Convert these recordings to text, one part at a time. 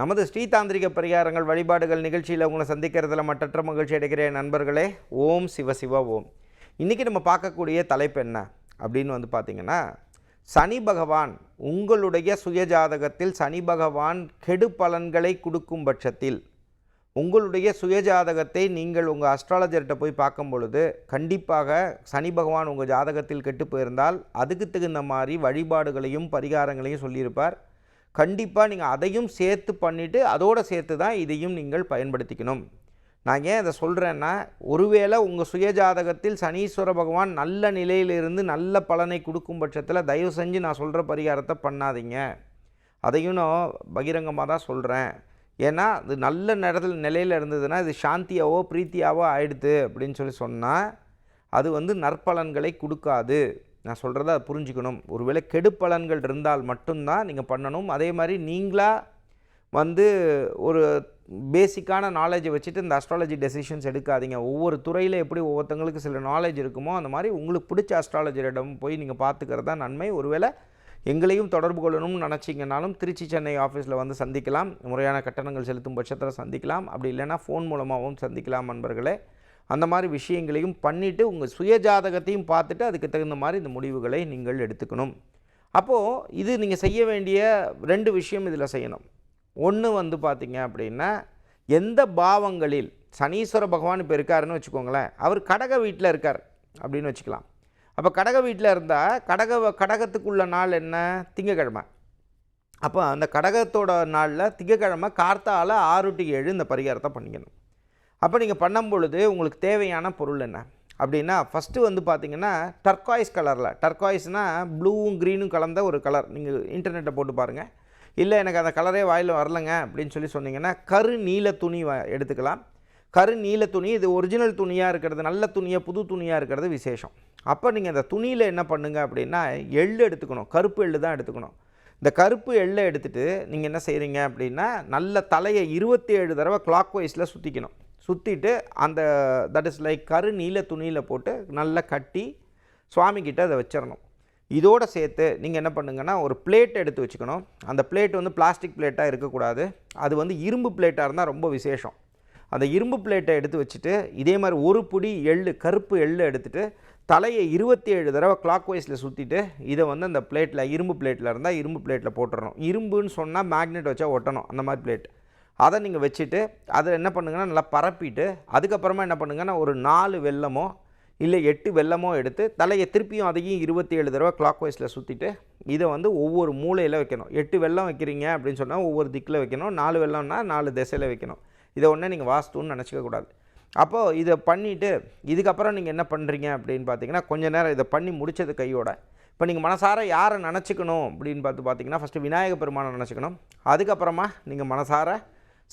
நமது ஸ்ரீதாந்திரிக பரிகாரங்கள் வழிபாடுகள் நிகழ்ச்சியில் உங்களை சந்திக்கிறதுல மற்றற்ற மகிழ்ச்சி அடைகிற நண்பர்களே ஓம் சிவ சிவ ஓம். இன்றைக்கி நம்ம பார்க்கக்கூடிய தலைப்பு என்ன அப்படின்னு வந்து பார்த்திங்கன்னா சனி பகவான் உங்களுடைய சுயஜாதகத்தில் சனி பகவான் கெடு பலன்களை கொடுக்கும் பட்சத்தில் உங்களுடைய சுயஜாதகத்தை நீங்கள் உங்கள் அஸ்ட்ராலஜர்கிட்ட போய் பார்க்கும் பொழுது கண்டிப்பாக சனி பகவான் உங்கள் ஜாதகத்தில் கெட்டு போயிருந்தால் அதுக்கு தகுந்த மாதிரி வழிபாடுகளையும் பரிகாரங்களையும் சொல்லியிருப்பார். கண்டிப்பாக நீங்கள் அதையும் சேர்த்து பண்ணிவிட்டு அதோடு சேர்த்து தான் இதையும் நீங்கள் பயன்படுத்திக்கணும். நான் ஏன் இதை சொல்கிறேன்னா ஒருவேளை உங்கள் சுயஜாதகத்தில் சனீஸ்வர பகவான் நல்ல நிலையிலிருந்து நல்ல பலனை கொடுக்கும் பட்சத்தில் தயவு செஞ்சு நான் சொல்கிற பரிகாரத்தை பண்ணாதீங்க. அதையும் நான் பகிரங்கமாக தான் சொல்கிறேன் ஏன்னா அது நல்ல நேரத்தில் நிலையில் இருந்ததுன்னா இது சாந்தியாவோ பிரீத்தியாவோ ஆயிடுது அப்படின்னு சொல்லி சொன்னால் அது வந்து நற்பலன்களை கொடுக்காது. நான் சொல்கிறத அதை புரிஞ்சுக்கணும். ஒருவேளை கெடுப்பலன்கள் இருந்தால் மட்டும்தான் நீங்கள் பண்ணணும். அதே மாதிரி நீங்களாக வந்து ஒரு பேசிக்கான நாலேஜை வச்சுட்டு இந்த அஸ்ட்ராலஜி டெசிஷன்ஸ் எடுக்காதீங்க. ஒவ்வொரு துறையில் எப்படி ஒவ்வொருத்தங்களுக்கு சில நாலேஜ் இருக்குமோ அந்த மாதிரி உங்களுக்கு பிடிச்ச அஸ்ட்ராலஜரிடம் போய் நீங்கள் பார்த்துக்கிறது தான் நன்மை. ஒருவேளை எங்களையும் தொடர்பு கொள்ளணும்னு நினச்சிங்கனாலும் திருச்சி சென்னை ஆஃபீஸில் வந்து சந்திக்கலாம். முறையான கட்டணங்கள் செலுத்தும் பட்சத்தில் சந்திக்கலாம். அப்படி இல்லைன்னா ஃபோன் மூலமாகவும் சந்திக்கலாம் நண்பர்களே. அந்த மாதிரி விஷயங்களையும் பண்ணிவிட்டு உங்கள் சுயஜாதகத்தையும் பார்த்துட்டு அதுக்கு தகுந்த மாதிரி இந்த முடிவுகளை நீங்கள் எடுத்துக்கணும். அப்போது இது நீங்கள் செய்ய வேண்டிய ரெண்டு விஷயம் இதில் செய்யணும். ஒன்று வந்து பார்த்திங்க அப்படின்னா எந்த பாவங்களில் சனீஸ்வர பகவான் இப்போ இருக்காருன்னு வச்சுக்கோங்களேன் அவர் கடக வீட்டில் இருக்கார் அப்படின்னு வச்சுக்கலாம். அப்போ கடக வீட்டில் இருந்தால் கடக கடகத்துக்குள்ள நாள் என்ன? திங்கக்கிழமை. அப்போ அந்த கடகத்தோட நாளில் திங்கக்கிழமை கார்த்தால ஆறு டு ஏழு இந்த பரிகாரத்தை பண்ணிக்கணும். அப்போ நீங்கள் பண்ணும் பொழுது உங்களுக்கு தேவையான பொருள் என்ன? அப்படின்னா ஃபஸ்ட்டு வந்து பார்த்தீங்கன்னா டர்காய்ஸ் கலரில் டர்காய்ஸ்னால் ப்ளூவும் க்ரீனும் கலந்த ஒரு கலர் நீங்கள் இன்டர்நெட்டை போட்டு பாருங்கள் இல்லை எனக்கு அந்த கலரே வாயில் வரலங்க அப்படின்னு சொல்லி சொன்னீங்கன்னா கரு நீல துணி வ- எடுத்துக்கலாம். கரு நீல துணி இது ஒரிஜினல் துணியாக இருக்கிறது நல்ல துணியாக புது துணியாக இருக்கிறது விசேஷம். அப்போ நீங்கள் அந்த துணியில் என்ன பண்ணுங்கள் அப்படின்னா எள் எடுத்துக்கணும். கருப்பு எள்ளு தான் எடுத்துக்கணும். இந்த கருப்பு எள்ளை எடுத்துகிட்டு நீங்கள் என்ன செய்கிறீங்க அப்படின்னா நல்ல தலையை இருபத்தி ஏழு தடவை கிளாக் வைஸில் சுற்றிக்கணும் சுற்றிட்டு அந்த தட் இஸ் லைக் கரு நீல துணியில் போட்டு நல்லா கட்டி சுவாமிகிட்ட அதை வச்சிடணும் இதோடு சேர்த்து நீங்கள் என்ன பண்ணுங்கன்னா ஒரு பிளேட் எடுத்து வச்சுக்கணும். அந்த பிளேட் வந்து பிளாஸ்டிக் பிளேட்டாக இருக்கக்கூடாது. அது வந்து இரும்பு பிளேட்டாக இருந்தால் ரொம்ப விசேஷம். அந்த இரும்பு பிளேட்டை எடுத்து வச்சுட்டு இதே மாதிரி ஒரு புடி எள்ளு கருப்பு எள்ளு எடுத்துகிட்டு தலையை இருபத்தி ஏழு தடவை கிளாக் வைஸில் சுற்றிட்டு இதை வந்து அந்த பிளேட்டில் இரும்பு பிளேட்டில் இருந்தால் இரும்பு பிளேட்டில் போட்டுடணும் இரும்புன்னு சொன்னால் மேக்னெட் வச்சா ஒட்டணும். அந்த மாதிரி பிளேட் அதை நீங்கள் வச்சுட்டு அதை என்ன பண்ணுங்கன்னா நல்லா பரப்பிட்டு அதுக்கப்புறமா என்ன பண்ணுங்கன்னா ஒரு நாலு வெல்லமோ இல்லை எட்டு வெல்லமோ எடுத்து தலையை திருப்பியும் அதையும் இருபத்தி ஏழு தடவை கிளாக் வைஸில் சுற்றிட்டு இதை வந்து ஒவ்வொரு மூலையில் வைக்கணும். எட்டு வெல்லம் வைக்கிறீங்க அப்படின்னு சொன்னால் ஒவ்வொரு திக்கில் வைக்கணும். நாலு வெள்ளம்னா நாலு திசையில் வைக்கணும். இதை ஒன்றே நீங்கள் வாஸ்துன்னு நினச்சிக்கக்கூடாது அப்போது இதை பண்ணிவிட்டு இதுக்கப்புறம் நீங்கள் என்ன பண்ணுறீங்க அப்படின்னு பார்த்தீங்கன்னா கொஞ்ச நேரம் இதை பண்ணி முடித்தது கையோட. இப்போ நீங்கள் மனசார யாரை நினச்சிக்கணும் அப்படின்னு பார்த்து பார்த்தீங்கன்னா ஃபஸ்ட்டு விநாயக பெருமானை நினச்சிக்கணும். அதுக்கப்புறமா நீங்கள் மனசார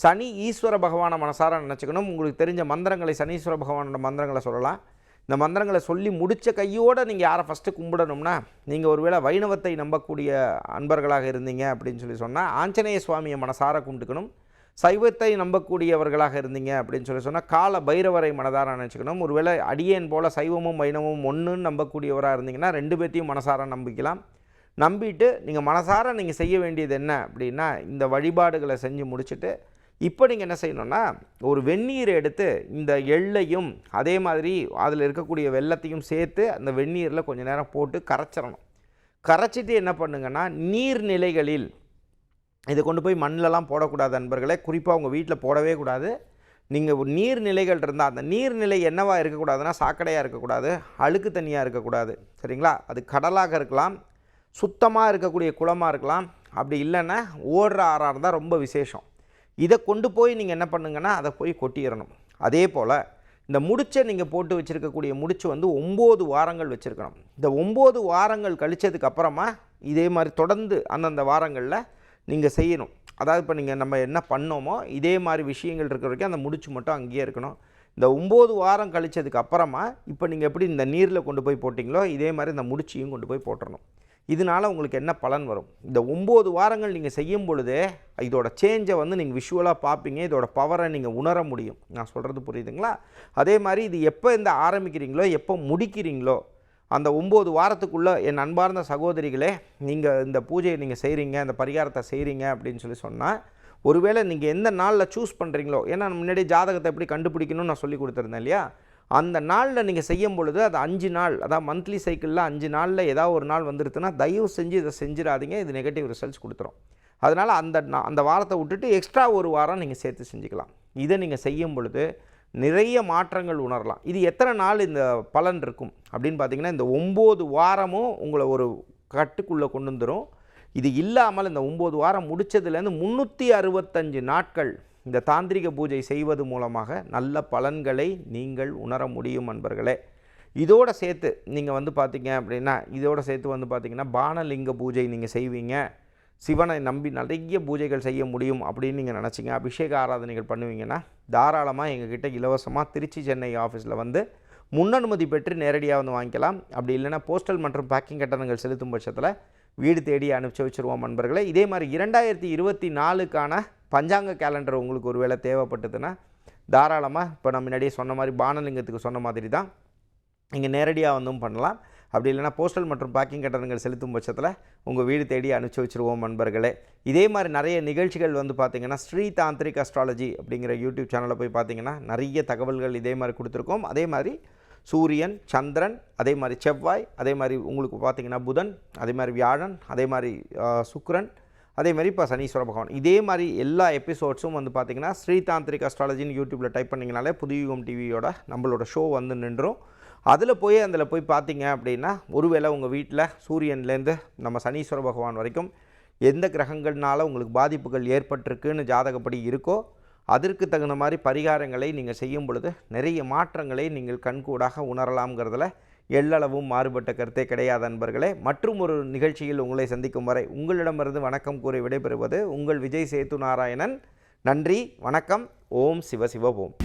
சனி ஈஸ்வர பகவானை மனசார நினச்சிக்கணும். உங்களுக்கு தெரிஞ்ச மந்திரங்களை சனீஸ்வர பகவானோட மந்திரங்களை சொல்லலாம். இந்த மந்திரங்களை சொல்லி முடித்த கையோடு நீங்கள் யாரை ஃபஸ்ட்டு கும்பிடணும்னா நீங்கள் ஒருவேளை வைணவத்தை நம்பக்கூடிய அன்பர்களாக இருந்தீங்க அப்படின்னு சொல்லி சொன்னால் ஆஞ்சநேய சுவாமியை மனசார கும்பிட்டுக்கணும். சைவத்தை நம்பக்கூடியவர்களாக இருந்தீங்க அப்படின்னு சொல்லி சொன்னால் கால பைரவரை மனதார நினச்சிக்கணும். ஒருவேளை அடியேன் போல் சைவமும் வைணவமும் ஒன்றுன்னு நம்பக்கூடியவராக இருந்தீங்கன்னா ரெண்டு பேர்த்தையும் மனசார நம்பிக்கலாம். நம்பிட்டு நீங்கள் மனசார நீங்கள் செய்ய வேண்டியது என்ன அப்படின்னா இந்த வழிபாடுகளை செஞ்சு முடிச்சுட்டு இப்போ நீங்கள் என்ன செய்யணும்னா ஒரு வெந்நீரை எடுத்து இந்த எள்ளையும் அதே மாதிரி அதில் இருக்கக்கூடிய வெள்ளத்தையும் சேர்த்து அந்த வெந்நீரில் கொஞ்சம் நேரம் போட்டு கரைச்சிடணும். கரைச்சிட்டு என்ன பண்ணுங்கன்னா நீர்நிலைகளில் இதை கொண்டு போய் மண்ணிலலாம் போடக்கூடாது நண்பர்களே. குறிப்பாக உங்கள் வீட்டில் போடவே கூடாது. நீங்கள் ஒரு நீர்நிலைகள் இருந்தால் அந்த நீர்நிலை என்னவாக இருக்கக்கூடாதுன்னா சாக்கடையாக இருக்கக்கூடாது அழுக்கு தண்ணியாக இருக்கக்கூடாது. சரிங்களா? அது கடலாக இருக்கலாம் சுத்தமாக இருக்கக்கூடிய குளமாக இருக்கலாம். அப்படி இல்லைன்னா ஓடுற ஆறாக இருந்தால் ரொம்ப விசேஷம். இதை கொண்டு போய் நீங்கள் என்ன பண்ணுங்கன்னா அதை போய் கொட்டிடணும். அதே போல் இந்த முடிச்சை நீங்கள் போட்டு வச்சுருக்கக்கூடிய முடிச்சு வந்து ஒம்பது வாரங்கள் வச்சுருக்கணும். இந்த ஒம்பது வாரங்கள் கழிச்சதுக்கு அப்புறமா இதே மாதிரி தொடர்ந்து அந்தந்த வாரங்களில் நீங்கள் செய்யணும். அதாவது இப்போ நீங்கள் நம்ம என்ன பண்ணோமோ இதே மாதிரி விஷயங்கள் இருக்கிற வரைக்கும் அந்த முடிச்சு மட்டும் அங்கேயே இருக்கணும். இந்த ஒம்பது வாரம் கழிச்சதுக்கு அப்புறமா இப்போ நீங்கள் எப்படி இந்த நீரில் கொண்டு போய் போட்டிங்களோ இதே மாதிரி இந்த முடிச்சியும் கொண்டு போய் போட்டுடணும் இதனால் உங்களுக்கு என்ன பலன் வரும்? இந்த ஒம்பது வாரங்கள் நீங்கள் செய்யும் பொழுதே இதோட சேஞ்சை வந்து நீங்கள் விஷுவலாக பார்ப்பீங்க இதோட பவரை நீங்கள் உணர முடியும். நான் சொல்கிறது புரியுதுங்களா? அதே மாதிரி இது எப்போ இந்த ஆரம்பிக்கிறீங்களோ எப்போ முடிக்கிறீங்களோ அந்த ஒம்பது வாரத்துக்குள்ளே என் அன்பார்ந்த சகோதரிகளே நீங்கள் இந்த பூஜையை நீங்கள் செய்கிறீங்க இந்த பரிகாரத்தை செய்கிறீங்க அப்படின்னு சொல்லி சொன்னால் ஒருவேளை நீங்கள் எந்த நாளில் சூஸ் பண்ணுறீங்களோ ஏன்னா முன்னாடி ஜாதகத்தை எப்படி கண்டுபிடிக்கணும்னு நான் சொல்லி கொடுத்துருந்தேன் இல்லையா? அந்த நாளில் நீங்கள் செய்யும் பொழுது அது அஞ்சு நாள் அதாவது மந்த்லி சைக்கிளில் அஞ்சு நாளில் ஏதாவது ஒரு நாள் வந்துருதுன்னா தயவு செஞ்சு இதை செஞ்சிடாதீங்க இது நெகட்டிவ் ரிசல்ட்ஸ் கொடுத்துரும். அதனால் அந்த நா- அந்த வாரத்தை விட்டுட்டு எக்ஸ்ட்ரா ஒரு வாரம் நீங்கள் சேர்த்து செஞ்சுக்கலாம். இதை நீங்கள் செய்யும் பொழுது நிறைய மாற்றங்கள் உணரலாம். இது எத்தனை நாள் இந்த பலன் இருக்கும்? அப்படின்னு பார்த்தீங்கன்னா இந்த ஒம்பது வாரமும் உங்களை ஒரு கட்டுக்குள்ளே கொண்டு வந்துடும் இது இல்லாமல் இந்த ஒம்பது வாரம் முடிச்சதுலேருந்து முந்நூற்றி அறுபத்தஞ்சு நாட்கள் இந்த தாந்திரிக பூஜை செய்வது மூலமாக நல்ல பலன்களை நீங்கள் உணர முடியும் நண்பர்களே இதோட சேர்த்து நீங்கள் வந்து பார்த்தீங்க அப்படின்னா இதோட சேர்த்து வந்து பார்த்தீங்கன்னா பானலிங்க பூஜை நீங்கள் செய்வீங்க. சிவனை நம்பி நிறைய பூஜைகள் செய்ய முடியும் அப்படின்னு நீங்கள் நினச்சிங்க. அபிஷேக ஆராதனைகள் பண்ணுவீங்கன்னா தாராளமாக எங்ககிட்ட இலவசமாக திருச்சி சென்னை ஆஃபீஸில் வந்து முன்னனுமதி பெற்று நேரடியாக வந்து வாங்கிக்கலாம். அப்படி இல்லைன்னா போஸ்டல் மற்றும் பேக்கிங் கட்டணங்கள் செலுத்தும் பட்சத்தில் வீடு தேடி அனுப்பிச்சி வச்சுருவோம் நண்பர்களே இதே மாதிரி இரண்டாயிரத்தி இருபத்தி நாலுக்கான பஞ்சாங்க கேலண்டர் உங்களுக்கு ஒருவேளை தேவைப்பட்டதுன்னா தாராளமாக இப்போ நான் முன்னாடியே சொன்ன மாதிரி பானலிங்கத்துக்கு சொன்ன மாதிரி தான் நீங்கள் நேரடியாக வந்தும் பண்ணலாம். அப்படி இல்லைன்னா போஸ்டல் மற்றும் பேக்கிங் கட்டணங்கள் செலுத்தும் பட்சத்தில் உங்கள் வீடு தேடி அனுப்பிச்சி வச்சுருவோம் நண்பர்களே. இதே மாதிரி நிறைய நிகழ்ச்சிகள் வந்து பார்த்திங்கன்னா ஸ்ரீ தாந்திரிக் அஸ்ட்ராலஜி அப்படிங்கிற யூடியூப் சேனலில் போய் பார்த்தீங்கன்னா நிறைய தகவல்கள் இதே மாதிரி கொடுத்துருக்கோம். அதே மாதிரி சூரியன் சந்திரன் அதே மாதிரி செவ்வாய் அதே மாதிரி உங்களுக்கு பார்த்திங்கன்னா புதன் அதே மாதிரி வியாழன் அதே மாதிரி சுக்ரன் அதே மாதிரி இப்போ சனீஸ்வர பகவான். இதே மாதிரி எல்லா எபிசோட்ஸும் வந்து பார்த்தீங்கன்னா ஸ்ரீதாந்திரிக் அஸ்ட்ராலஜின்னு யூடியூப்பில் டைப் பண்ணிங்கனாலே புதுயுகம் டிவியோட நம்மளோட ஷோ வந்து நின்றும். அதில் போய் அதில் போய் பார்த்தீங்க அப்படின்னா ஒருவேளை உங்கள் வீட்டில் சூரியன்லேருந்து நம்ம சனீஸ்வர பகவான் வரைக்கும் எந்த கிரகங்கள்னால உங்களுக்கு பாதிப்புகள் ஏற்பட்டிருக்குன்னு ஜாதகப்படி இருக்கோ அதற்கு தகுந்த மாதிரி பரிகாரங்களை நீங்கள் செய்யும் பொழுது நிறைய மாற்றங்களை நீங்கள் கண்கூடாக உணரலாம்ங்கிறதுல எள்ளளவும் மாறுபட்ட கருத்தே கிடையாது நண்பர்களே மற்றும் ஒரு நிகழ்ச்சியில் உங்களை சந்திக்கும் வரை உங்களிடமிருந்து வணக்கம் கூறி விடைபெறுவது உங்கள் விஜய் சேத்து நாராயணன். நன்றி வணக்கம். ஓம் சிவ சிவ ஓம்